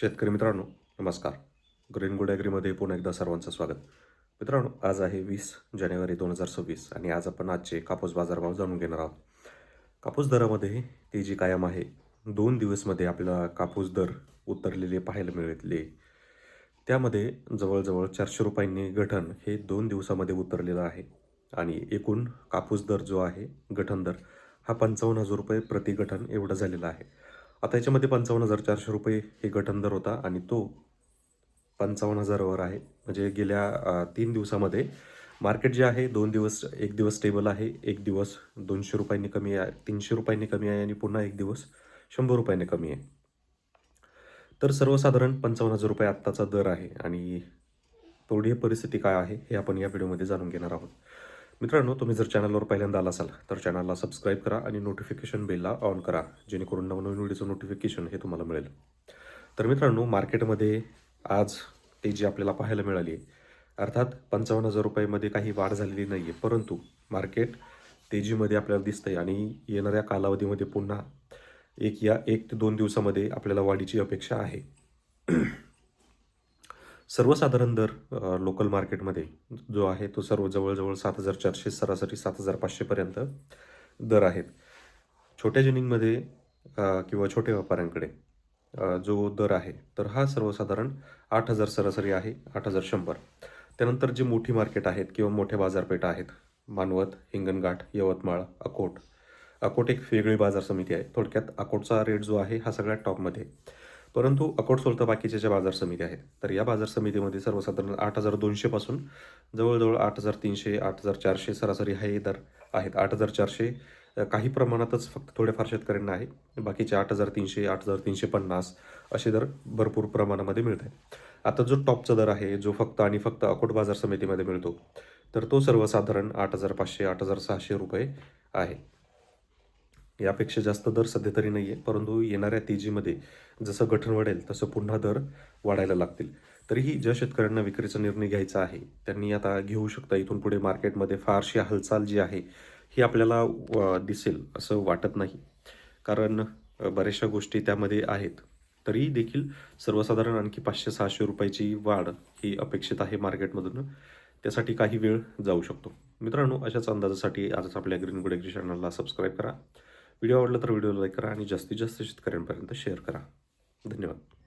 शेतकरी मित्रांनो नमस्कार. ग्रीन गुड ॲग्रीमध्ये पुन्हा एकदा सर्वांचं स्वागत. मित्रांनो आज आहे वीस जानेवारी दोन हजार सव्वीस आणि आज आपण आजचे कापूस बाजारभाव जाणून घेणार आहोत. कापूस दरामध्ये तेजी कायम आहे दोन दिवसमध्ये आपल्याला कापूस दर उतरलेले पाहायला मिळतले त्यामध्ये जवळजवळ चारशे रुपयांनी गठण हे दोन दिवसामध्ये उतरलेलं आहे. आणि एकूण कापूस दर जो आहे गठण दर हा पंचावन्न हजार रुपये प्रति गठण एवढा झालेला आहे. आता याच्यामध्ये पंचावन्न हजार चारशे रुपये हे गटंदर दर होता आणि तो पंचावन्न हजारावर आहे. म्हणजे गेल्या तीन दिवसामध्ये मार्केट जे आहे दोन दिवस एक दिवस स्टेबल आहे एक दिवस दोनशे रुपयांनी कमी आहे तीनशे रुपयांनी कमी आहे आणि पुन्हा एक दिवस शंभर रुपयांनी कमी आहे. तर सर्वसाधारण पंचावन्न हजार रुपये आत्ताचा दर आहे आणि पुढील परिस्थिती काय आहे हे आपण या व्हिडिओमध्ये जाणून घेणार आहोत. मित्रांनो तुम्ही जर चॅनलवर पहिल्यांदा आला असाल तर चॅनलला सबस्क्राईब करा आणि नोटिफिकेशन बेलला ऑन करा जेणेकरून नवनवीन व्हिडिओचं नोटिफिकेशन हे तुम्हाला मिळेल. तर मित्रांनो मार्केटमध्ये आज तेजी आपल्याला पाहायला मिळाली आहे अर्थात पंचावन्न हजार रुपयामध्ये काही वाढ झालेली नाही आहे परंतु मार्केट तेजीमध्ये आपल्याला दिसतंय आणि येणाऱ्या कालावधीमध्ये पुन्हा एक या एक ते दोन दिवसामध्ये आपल्याला वाढीची अपेक्षा आहे. सर्वसाधारण दर लोकल मार्केटमध्ये जो आहे तो सर्व जवळजवळ सात हजार चारशे सरासरी सात हजार पाचशेपर्यंत दर आहेत. छोट्या जिनिंगमध्ये किंवा छोट्या व्यापाऱ्यांकडे जो दर आहे तर हा सर्वसाधारण आठ हजार सरासरी आहे आठ हजार शंभर. त्यानंतर जे मोठी मार्केट आहेत किंवा मोठ्या बाजारपेठा आहेत मानवत हिंगणघाट यवतमाळ अकोट अकोट एक वेगळी बाजार समिती आहे. थोडक्यात अकोटचा रेट जो आहे हा सगळ्यात टॉपमध्ये आहे. परंतु अकोट सोडता बाकीच्या ज्या बाजार समिती आहेत तर या बाजार समितीमध्ये सर्वसाधारण आठ हजार दोनशेपासून जवळजवळ आठ हजार तीनशे आठ हजार चारशे सरासरी हे दर आहेत. आठ हजार चारशे काही प्रमाणातच फक्त थोडेफार शेतकऱ्यांना आहे. बाकीचे आठ हजार तीनशे आठ हजार तीनशे पन्नास असे दर भरपूर प्रमाणामध्ये मिळत आहे आता जो टॉपचा दर आहे जो फक्त आणि फक्त अकोट बाजार समितीमध्ये मिळतो तर तो सर्वसाधारण आठ हजार पाचशे आठ हजार सहाशे रुपये आहे. यापेक्षा जास्त दर सध्या तरी नाही आहे परंतु येणाऱ्या तेजीमध्ये जसं गठण वाढेल तसं पुन्हा दर वाढायला लागतील. तरीही ज्या शेतकऱ्यांना विक्रीचा निर्णय घ्यायचा आहे त्यांनी आता घेऊ शकता. इथून पुढे मार्केटमध्ये फारशी हालचाल जी आहे ही आपल्याला दिसेल असं वाटत नाही. कारण बऱ्याचशा गोष्टी त्यामध्ये आहेत. तरी देखील सर्वसाधारण आणखी पाचशे सहाशे रुपयाची वाढ ही अपेक्षित आहे मार्केटमधून. त्यासाठी काही वेळ जाऊ शकतो. मित्रांनो अशाच अंदाजासाठी आजच आपल्या ग्रीन गुड ॲग्री चॅनलला सबस्क्राईब करा. व्हिडिओ आवडला तर व्हिडिओ लाईक करा आणि जास्तीत जास्त शेतकऱ्यांपर्यंत शेअर करा. धन्यवाद.